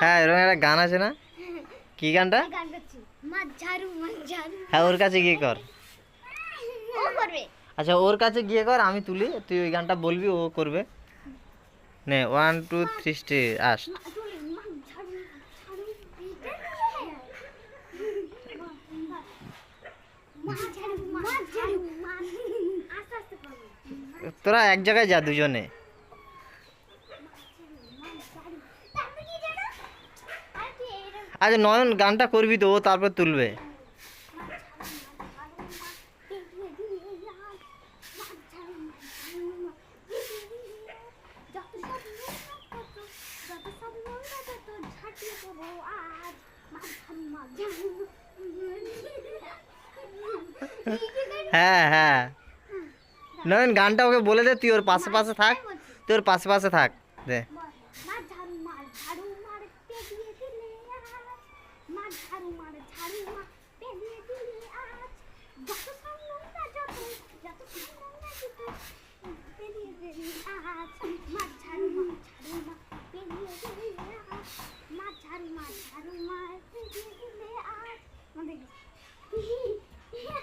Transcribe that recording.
হ্যাঁ এরকম একটা গান আছে না? কি গানটা? হ্যাঁ ওর কাছে গিয়ে কর। আচ্ছা ওর কাছে গিয়ে কর আমি তুলি তুই ওই গানটা বলবি ও করবে। নে one two three stay us তোরা এক জায়গায় যা দুজনে তারপর কি জানো আর কি এরকম আচ্ছা নয়ন গানটা করবি তো, ও তারপর তুলবে। হ্যাঁ হ্যাঁ। নয়ন, গানটা ওকে বলে দে, তুই ওর পাশে পাশে থাক, তুই ওর পাশে পাশে থাক, দে। মার ঝাড়ু মার ঝাড়ু মার পেলে দিলে আজ যত সব নোংরা যত যত সব নোংরা যত পেরিয়ে দিলি আজ মার ঝাড়ু মার ঝাড়ু মার পেরিয়ে দিলি আজ মার ঝাড়ু মার ঝাড়ু মার পেরিয়ে দিলি